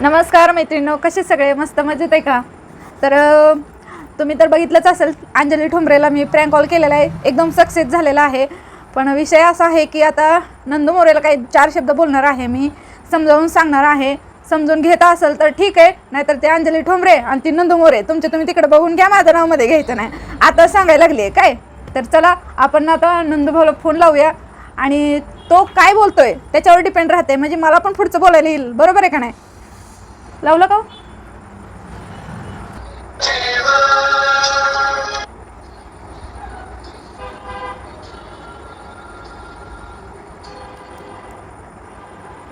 नमस्कार मैत्रिणो कसे सगळे? मस्त मजेत आहे का? तर तुम्ही तर बघितलंच असेल अंजली ठोंबरेला मी प्रँक कॉल केलेला आहे. एकदम सक्सेस झालेला आहे. पण विषय असा आहे की आता नंदू मोरेला काही चार शब्द बोलणार आहे मी समजावून सांगणार आहे. समजून घेता असेल तर ठीक आहे नाहीतर ते अंजली ठोंबरे आणि ती नंदू मोरे तुमचे तुम्ही तिकडे बघून घ्या माझं नावमध्ये घ्यायचं नाही. आता सांगायला लागली आहे काय? तर चला आपण आता नंदूभाऊला फोन लावूया. आणि तो काय बोलतोय त्याच्यावर डिपेंड राहते. म्हणजे मला पण पुढचं बोलायला येईल. बरोबर आहे का नाही? लावलं का हो?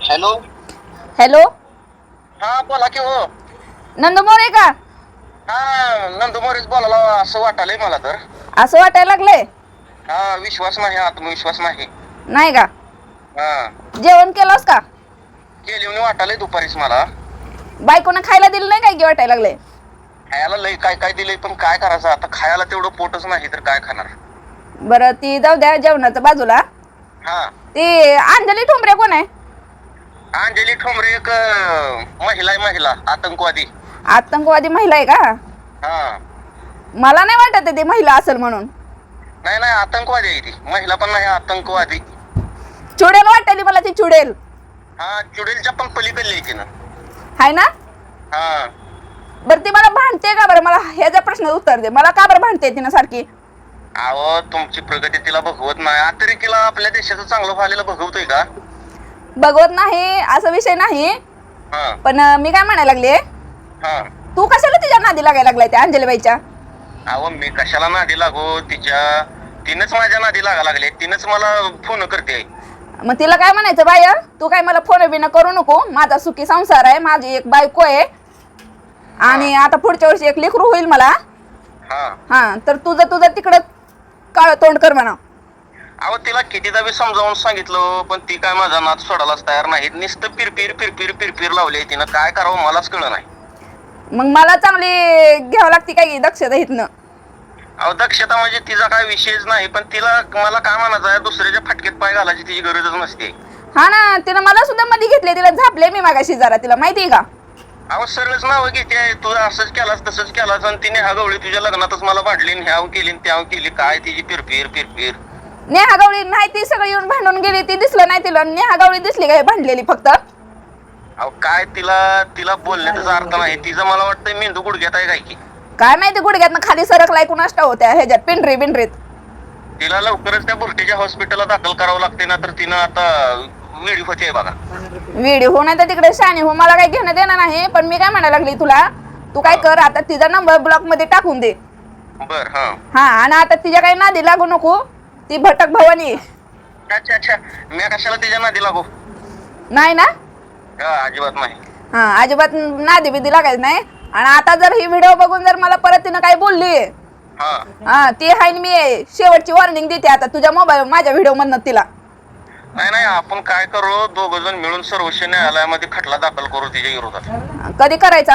हॅलो? हॅलो? हा बोला की हो. नंदू मोरे का? हा नंदू मोरेच बोलायला असं वाटायलंय मला तर. असं वाटायला लागलंय? हा विश्वास नाही आत्मविश्वास नाही. नाही का? हा. जेवण केलंस का? केली वाटायलंय दुपारीच मला. बायकोनं खायला दिलं नाही काय की वाटायला लागलंय? खायला लय काय काय दिलंय पण काय करायचं? आता खायला तेवढं पोटच नाही तर काय खाणार? बरं ती जाऊ द्या जेवणाचं बाजूला. हा. ती अंजली ठोंबरे कोण आहे? अंजली ठोंबरे एक अं, महिला आहे महिला आतंकवादी. आतंकवादी महिला आहे का? हा. मला नाही वाटत आहे ती महिला असेल म्हणून. नाही नाही आतंकवादी आहे ती. महिला पण नाही आतंकवादी. चुडेल वाटली मला ती चुडेल. हा चुडेलच्या पण पलीकडली आहे तिनं. हाय ना? हा. बरं ती मला भांडते का बरं? मला ह्याच्या प्रश्नाचं उत्तर दे. मला का बरं भांडते तिनं सारखी अहो तुमची प्रगती तिला बघवत नाही. अतिरेकीला आपल्या देशाचं चांगलं व्हायला बघवतोय का? बघवत नाही असा विषय नाही. हा. पण अं, मी काय म्हणायला लागले? हा. तू कशाला तिच्या नादी लागायला लागलाय त्या अंजलीबाईच्या? अहो मी कशाला नादी लागो? तिच्या तिनंच माझ्या नादी लागा लागले. तिनंच मला फोन करते. मग तिला काय म्हणायचं बाय तू काय मला फोन बिना करू नको. माझा सुखी संसार आहे माझी एक बायको आहे. आणि आता पुढच्या वर्षी एक लेकरू होईल मला. हा. हा तर तुझं तुझं तिकडं काळ तोंड कर म्हणा. अहो तिला कितीदा बी समजावून सांगितलं पण ती काय माझा नाद सोडायलाच तयार नाही. नुसतं पिरपिर पिरपिर पिरपिर लावले तिनं. काय करावं मलाच कळलं नाही. मग मला चांगली घ्यावं लागते काय दक्षता इथनं? अहो दक्षता म्हणजे तिचा काय विषयच नाही पण तिला मला काय म्हणायचं आहे दुसऱ्याच्या फटक्यात पाय घालायची तिची गरजच नसते. हा ना तिनं मला सुद्धा मध्ये घेतले तिला झापले मी मागाशी जरा तिला माहितीये का? अहो सरळच नावं घेते तू असंच केलास तसंच केलास आणि तिने हा गवळी तुझ्या लग्नातच मला भांडली आणि ह्याव केली आणि त्याव केली काय तिची पिरपिर पिरपिर. नेहा गवळी नाही ती सगळी येऊन भांडून गेली ती दिसलं नाही तिला नेहा गवळी दिसली काय भांडलेली फक्त? अहो काय तिला तिला बोलण्याचा अर्थ नाही तिचं मला वाटतं मेंदू गुडघ्यात आहे काय की. काय माहिती गुडघ्यातनं खाली सरकलाय कुणाष्टा होत्या ह्याच्यात पिंढरी बिंढरीत तिला लवकरच त्या बुरटीच्या हॉस्पिटलला दाखल करावं लागते ना तर तिनं आता वेळी होते बघा. व्हिडिओ हो नाही तर तिकडे शाणी हो मला काही घेणं देणं नाही पण मी काय म्हणायला लागली तुला? तू काय कर आता तिचा नंबर ब्लॉकमध्ये टाकून दे. बर हा. हा आणि आता तिच्या काही नादी लागू नको ती भटक भवानी. आहे. अच्छा अच्छा. मी कशाला तिच्या नादी लागू? नाही ना? हा अजिबात नाही. हा अजिबात नादी बिदी लागायचं नाही? आणि आता जर ही व्हिडिओ बघून जर मला परत तिनं काय बोलली हा. हा ती आहे आणि मी. शेवटची वॉर्निंग देते आता तुझ्या मोबाईल माझ्या व्हिडिओ मधनं तिला. नाही नाही आपण काय करू? दोघ जण मिळून सर्वोच्च न्यायालयामध्ये खटला दाखल करू तिच्या विरोधात. कधी करायचा?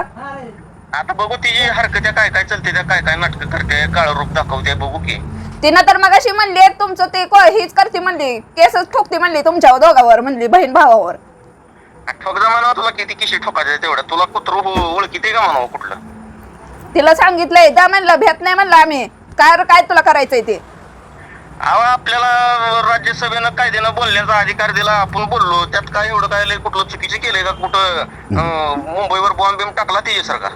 आता बघू तिची हरकत्या काय काय चलते त्या काय काय नाटकं करते काळ रूप दाखवते बघू की. तिनं तर मग अशी म्हणली तुमचं ते को- हीच करते म्हणली केसच ठोकते म्हणली तुमच्या दोघावर म्हणली बहीण भावावर. ठोकदा म्हणावं तुला किती किशी ठोकायचे तेवढं? तुला कुत्र ओळखीते का म्हणावं कुठलं? तिला सांगितलंय जा म्हणलं भेट नाही म्हणलं आम्ही. काय रे काय तुला करायचंय ते? अहो आपल्याला राज्यसभेनं कायद्यानं बोलण्याचा अधिकार दिला. आपण बोललो. त्यात काय एवढं काय लय कुठलं चुकीचं केलंय का? कुठं अं, मुंबईवर बॉम्ब बिम टाकला तिचे सरकार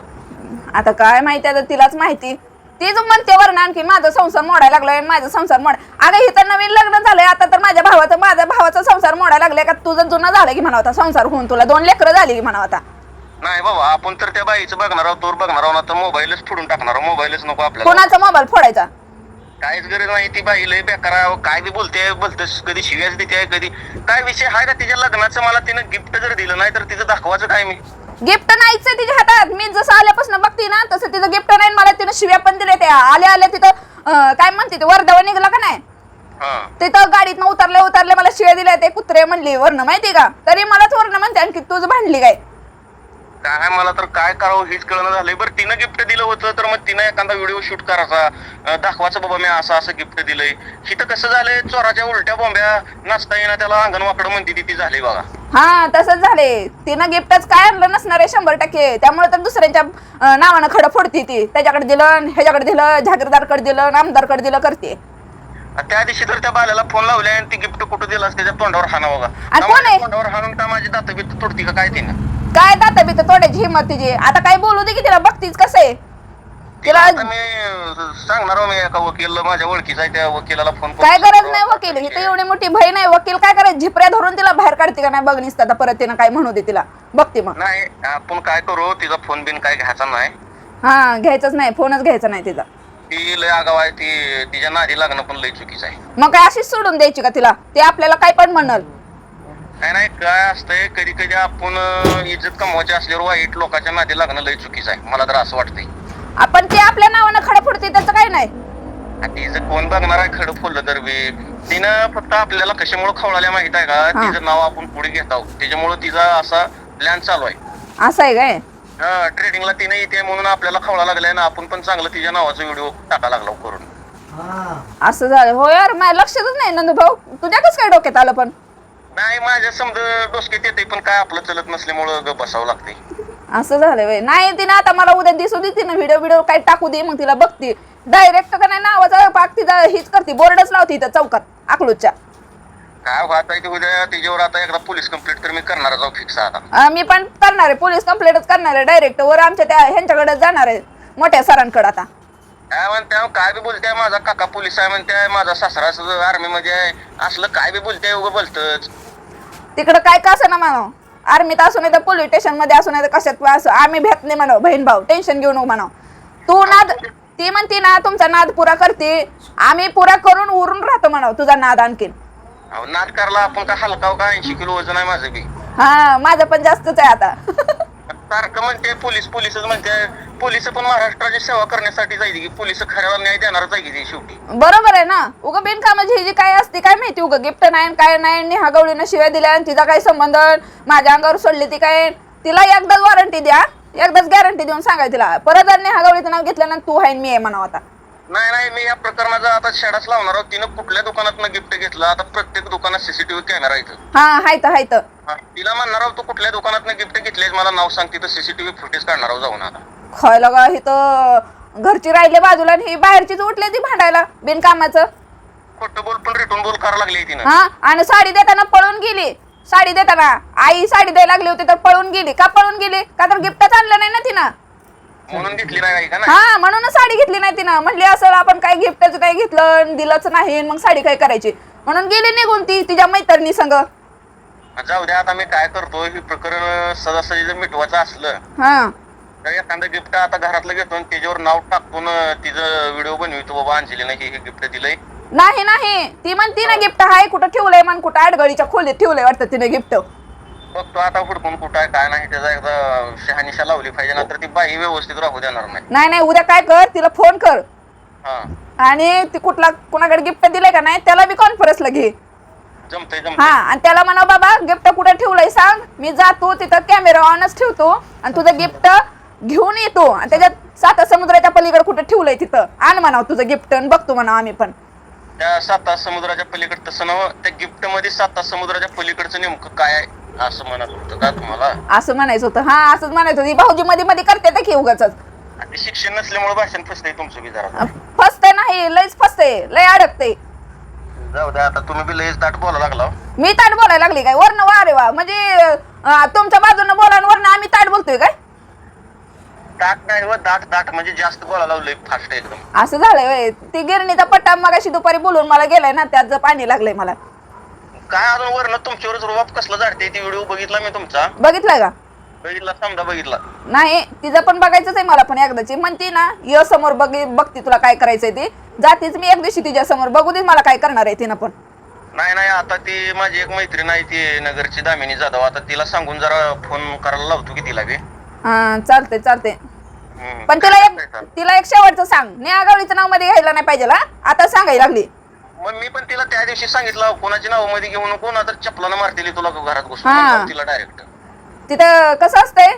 आता काय माहिती आता तिलाच माहिती. तीच म्हणते वरण आणखी माझा संसार मोडायला लागलाय माझा संसार मोड अगं हिचं नवीन लग्न झालंय. आता तर माझ्या भावाचं माझ्या भावाचा संसार मोडायला लागलाय का? तुझं जुनं झालं की म्हणा होता संसार होऊन तुला दोन लेकरं झाली की म्हणा होता नाही बाबा आपण तर त्या बाईचं बघणार आहोत. तोर बघणार आहोत. ना तर मोबाईलच फोडून टाकणार आहोत. मोबाईलच नको आपल्याला. कोणाचा मोबाईल फोडायचा? काहीच गरज नाही. ती बाई लय बेकार आहे. काय बी बोलते बोलते. कधी शिव्याच देते कधी काय विषय आहे का तिच्या लग्नाचं? मला तिनं गिफ्ट जर दिलं नाही तर तिचं दाखवायचं काय मी? गिफ्ट नाहीच आहे तिच्या हातात. मी जसं आल्यापासून बघते ना तसं तिचं गिफ्ट नाही मला तिनं शिव्या पण दिल्या त्या. आल्या आल्या तिथं अं, काय म्हणते ते वर्धवर निघला का नाही? हा. तिथं गाडीतनं उतरले उतरले मला शिव्या दिल्या ते कुत्रे म्हणली वर्ण माहिती का? तरी मलाच वर्ण म्हणते आणखी तुझं भांडली काय? काय मला तर काय करावं हेच कळणं झालंय. बरं तिनं गिफ्ट दिलं होतं तर मग तिनं एखादा व्हिडिओ शूट करायचा. अं, दाखवायचं बाबा मी असं असं गिफ्ट दिलंय. इथं कसं झालंय? चोराच्या उलट्या बोंब्या नाचता येईना त्याला अंगण वाकडं म्हणते ती झाली बघा. हा तसंच झाले. तिनं गिफ्टच काय आणलं नसणार आहे शंभर टक्के. त्यामुळे तर दुसऱ्यांच्या अं, नावानं खडं फोडते ती. त्याच्याकडे दिलं आणि ह्याच्याकडे दिलं जागीरदारकडे दिलं आमदारकडे दिलं करते. आणि त्या दिवशी तर त्या बाल्याला फोन लावले आणि ती गिफ्ट कुठं दिलं असं त्याच्या तोंडावर हाना बघा. आणि कोण आहे? तोंडावर हाणून का माझी दात बीत तुटती का काय तिनं? काय दाता बित तोड्याची हिंमत तिची. आता काय बोलू दे की तिला बघतीच कसं आहे. तिला आता मी सांगणार हो मी एका वकील माझ्या ओळखीचा आहे त्या वकिलाला फोन काय गरज नाही वकील ही तर एवढी मोठी बहीण आहे. वकील काय करायचं? झिपऱ्या धरून तिला बाहेर काढते का नाही? बघणीस आता परत तिनं काय म्हणू दे तिला. बघते मग. नाही आपण काय करू? तिचा फोन बिन काय घ्यायचा नाही. हा घ्यायचंच नाही. फोनच घ्यायचा नाही तिचा. ती लय आगाव आहे. ती तिच्या नादी लागणं पण लय चुकीचं आहे. मग काय अशीच सोडून द्यायची का तिला? ते आपल्याला काय पण म्हणल. काय नाही काय असतंय? कधी कधी आपण अं, इज्जत कमवायची असल्यावर वाईट लोकांच्या नादी लागणं लय चुकीचं आहे. मला तर असं वाटतंय. आपण ते आपल्या नावानं खडं फोडते त्याचं काय नाही. आणि तिचं कोण बघणार आहे खडं फोडलं तर बी? तिनं फक्त आपल्याला कशामुळे खवळाल्या माहीत आहे का? हा. तिचं नाव आपण पुढे घेत आहोत. त्याच्यामुळे तिचा असा प्लॅन चालू आहे. असं आहे काय? ट्रेडिंगला तिने येते म्हणून आपल्याला खवळा लागलाय ना आपण पण चांगलं तिच्या नावाचा व्हिडिओ टाका लागला करून. असं झालं. हो यार माझ्या लक्षातच नाही नंदू भाऊ तुझ्या कसं काय डोक्यात आलं पण? नाही माझ्या समजा डोसक्यात येते पण काय आपलं चलत नसल्यामुळं ग बसावं लागते असं झालं वय नाही तिनं आता मला उद्या दिसू दे तिनं व्हिडिओ व्हिडिओ काय टाकू दे मग तिला बघते. डायरेक्ट का नाही नावाचा पाक तिचा हीच करते बोर्डच लावते इथं चौकात अकलूजच्या. काय येते उद्या तिच्यावर आता एकदा पोलीस कंप्लेंट तर मी करणार जाऊ फिक्स आता. अं, मी पण करणार आहे पोलीस कंप्लेंटच करणार आहे डायरेक्ट वर आमच्या त्या ह्यांच्याकडे जाणार आहे मोठ्या सरांकडे आता. काय म्हणते काय बी बोलते माझा काका पोलीस आहे म्हणते माझा सासरा आर्मी मध्ये आहे असलं काय बी बोलते उगं बोलतच. तिकडं काय का असं ना म्हणाव आर्मीत असू नाही तर पोलीस स्टेशनमध्ये असू नाही तर कशात पण असं आम्ही भेट नाही म्हणाव. बहीण भाऊ टेन्शन घेऊ नको म्हणाव. तू नाद ती म्हणते ना तुमचा नाद पुरा करते. आम्ही पुरा करून उरून राहतो म्हणाव तुझा नाद आणखीन. अहो नाद करला आपण का हलकाव का? ऐंशी किलो वजन आहे माझं बी. हा माझं पण जास्तच आहे आता. सारखं म्हणते पोलीस पोलीसच म्हणते. पोलीस पण महाराष्ट्राची सेवा करण्यासाठी जाईल की पोलीस खऱ्याला न्याय देणारच आहे की ते शेवटी? बरोबर आहे ना? उगा बिनकामाची ही जी काय असते काय माहिती उगा? गिफ्ट नाही आणि काय नाही नेहा गवळीनं शिवाय दिल्या आणि तिचा काय संबंध माझ्या अंगावर सोडली ती काय? तिला एकदाच वॉरंटी द्या. एकदाच गॅरंटी देऊन सांगाय तिला. परत जर नेहा गवळीचं नाव घेतलं ना तू आहे आणि मी आहे म्हणावं आता. नाही नाही मी या प्रकरणाचा आता शेडाच लावणार आहोत. तिनं कुठल्या दुकानात गिफ्ट घेतलं? आता प्रत्येक दुकानात सीसीटीव्ही कॅमेरा इथं हा हायत हायत तिला म्हणणार आहोत तू कुठल्या दुकानात गिफ्ट घेतले मला नाव सांग तिथं सीसीटीव्ही फुटेज काढणार आहोत जाऊन आता. खायला का इथं घरची राहिले बाजूला आणि ही बाहेरचीच उठली ती भांडायला बिनकामाचं. खोटं बोल पण रिटून बोल करायला लागली तिनं. हा आणि साडी देताना पळून गेली. साडी देताना आई साडी द्यायला लागली होती तर पळून गेली. का पळून गेली? का तर गिफ्टच आणलं नाही ना तिनं? म्हणून घेतली नाही का ना हा म्हणूनच साडी घेतली नाही तिनं. म्हणली असं आपण काय गिफ्टच काय घेतलं आणि दिलंच नाही आणि मग साडी काय करायची? म्हणून गेली निघून ती तिच्या मैत्रिणी संग. जाऊ द्या आता मी काय करतो हे प्रकरण सदासजी जर मिटवायचं असलं हा. तर एखादं गिफ्ट आता घरातलं घेतो आणि त्याच्यावर नाव टाकून तिचं व्हिडिओ बनवितो. बाबा अंजलीनं हे गिफ्ट दिलंय. नाही नाही. ती म्हणती ना गिफ्ट हाय कुठं ठेवलंय मन कुठं आडगळीच्या खोलीत ठेवलंय वाटतं तिने गिफ्ट बघतो आता हुडकून कुठं आहे काय नाही त्याचा एकदा शहानिशा लावली पाहिजे नंतर ती बाई व्यवस्थित राहू देणार नाही. नाही नाही उद्या काय कर तिला फोन कर. हा. आणि ती कुठला कुणाकडे गिफ्ट दिलंय का नाही त्याला बी कॉन्फरन्सला घे. जमतंय हा जमतंय आणि त्याला म्हणा बाबा गिफ्ट कुठे ठेवलंय सांग. मी जातो तिथं कॅमेरा ऑनच ठेवतो. आणि तुझं गिफ्ट घेऊन येतो. आणि त्याच्यात साता समुद्राच्या पलीकडे कुठे ठेवलंय तिथं? आण म्हणाव तुझं गिफ्ट आणि बघतो म्हणा आम्ही पण. त्या सात समुद्राच्या पलीकडे तसं नव त्या गिफ्टमध्ये सात समुद्राच्या पलीकडचं नेमकं काय आहे? असं म्हणत होतं का तुम्हाला? असं म्हणायचं होतं. हा असंच म्हणायचं होती. भाऊजी मध्ये मध्ये करते ते की उगाच आणि शिक्षण नसल्यामुळे भाषण फसतंय तुमचं बी जरा. फसते नाही लयच फसते लय अडकते जाऊ द्या आता तुम्ही बी लयच दाट बोला लागला हो. मी ताट बोलायला लागली काय? वरनं वा रे वा. म्हणजे अं, तुमच्या बाजूनं बोला आणि वरनं आम्ही ताट बोलतोय काय? दाट नाही व दाट दाट म्हणजे जास्त बोला लावलंय फास्ट एकदम. असं झालंय व्हय. ती गिरणीचा पट्टा मगाशी दुपारी बोलून मला गेलाय ना त्यात पाणी लागलंय मला. काय अजून वरनं तुमच्यावरच रुबाब कसला जाडते ती व्हिडिओ बघितला मी तुमचा. बघितलंय का? बघितला समजा बघितला. नाही तिचं पण बघायचंच आहे मला पण एकदाची. म्हणती ना य समोर बघ बघते तुला काय करायचंय ते. जातीच मी एक दिवशी तिच्या समोर बघू दे मला काय करणार आहे तिनं पण. नाही नाही आता ती माझी एक मैत्रीण आहे ती नगरची दामिनी जाधव. आता तिला सांगून जरा फोन करायला लावतो की तिला बी. हा चालते चालते हम्म. पण तिला एक? तिला एक शेवटचं सांग. नेहागावळीचं नावमध्ये घ्यायला नाही पाहिजे हा? आता सांगायला लागली. मग मी पण तिला त्या दिवशी सांगितलं कोणाची नावमध्ये घेऊ नको ना तर चपलानं मारतील तुला घरात घुसून हा. तिला डायरेक्ट तिथं कसं असतंय?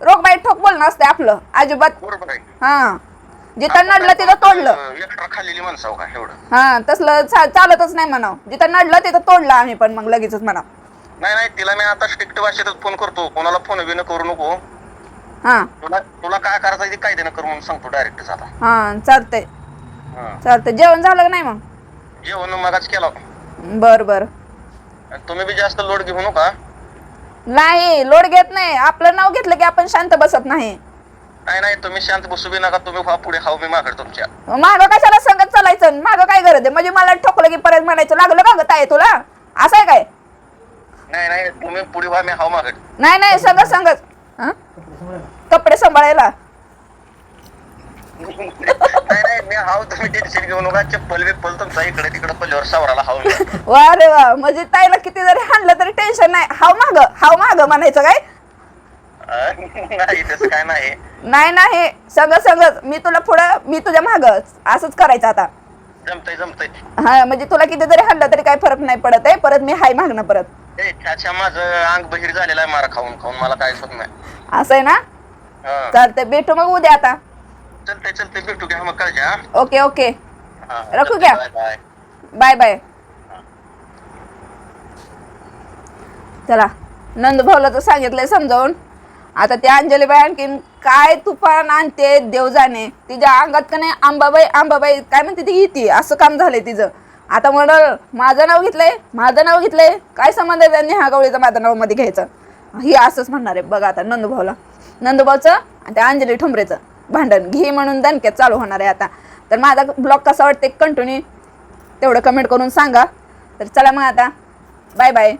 रोग बाईट ठोक बोलणं असते आपलं अजिबात. बरोबर आहे. हा. जिथं नडलं तिथं तोडलं. खाल्लेली माणसाव का एवढं. हा तसलं चा- चालतच नाही म्हणाव. जिथं नडलं तिथं तोडलं आम्ही पण मग लगेचच म्हणा नाही नाही तिला मी आता स्ट्रिक्ट भाषेतच फोन करतो. कोणाला फोन बिन करू नको. हां. तुला तुला काय करायचं ते कायद्यानं कर म्हणून सांगतो डायरेक्टच आता. हां चालतंय. हं. चालतंय. जेवण झालं का नाही मग? जेवण मगाच केला बरं बरं. तुम्ही बी जास्त लोड घेऊ नका. नाही लोड घेत नाही. आपलं नाव घेतलं की आपण शांत बसत नाही. नाही नाही तुम्ही शांत बसू बी नका. तुम्ही व्हा पुढे खाऊ मी मागड तुमच्या. मागं कशाला संगत चालायचं? मागं काय गरज आहे? म्हणजे मला ठोकलं की परत म्हणायचं लागलं का गं ताई तुला? असं आहे काय? नाही नाही तुम्ही पुढे व्हा मी हाव मागड नाही नाही संगत संगत? कपडे सांभाळायला? नाही नाही मी हाव तुम्ही टेन्शन घेऊ नका. चप्पल बिप्पल तुमचा इकडे तिकडे पल्ल्यावर सावराला हाव मी. वा रे वा. म्हणजे ताईला किती जरी हाणलं तरी टेन्शन नाही. हाव माग हाव माग म्हणायचं काय? नाही तसं काय नाही. नाही नाही. संगत संगत मी तुला पुढं मी तुझ्या माग. असंच करायचं आता. जमतय जमतय. हा म्हणजे तुला किती जरी हाणलं तरी काय फरक नाही पडत आहे. परत मी हाय मागणं परत. त्याच्या माझं अंग बहिर झालेलं आहे मारा खाऊन खाऊन मला काय नाही. असं आहे ना? हं. चालतंय भेटू मग उद्या आता. चलतंय चलतंय भेटू घ्या मग काळजी हा. Okay okay. हा, रखू क्या? Bye, bye. Bye bye. चला नंदू भाऊला तर सांगितलंय समजावून. आता त्या अंजलीबाई आणखीन काय तुफान आणते देव जाणे तिच्या अंगात का नाही आंबाबाई आंबाबाई काय म्हणते ती येते असं काम झालंय तिचं. आता म्हणलं माझं नाव घेतलंय? माझं नाव घेतलंय? काय संबंध आहे त्यांनी हा गवळीचं माझं नावमध्ये घ्यायचं? ही असंच म्हणणार आहे. बघा आता नंदूभाऊला. नंदूभाऊचं आणि त्या अंजली ठुमरेचं भांडण. घे म्हणून दणक्यात चालू होणार आहे आता. तर माझा ब्लॉग कसा वाटते कंटिन्यू तेवढं कमेंट करून सांगा. तर चला मग आता. Bye bye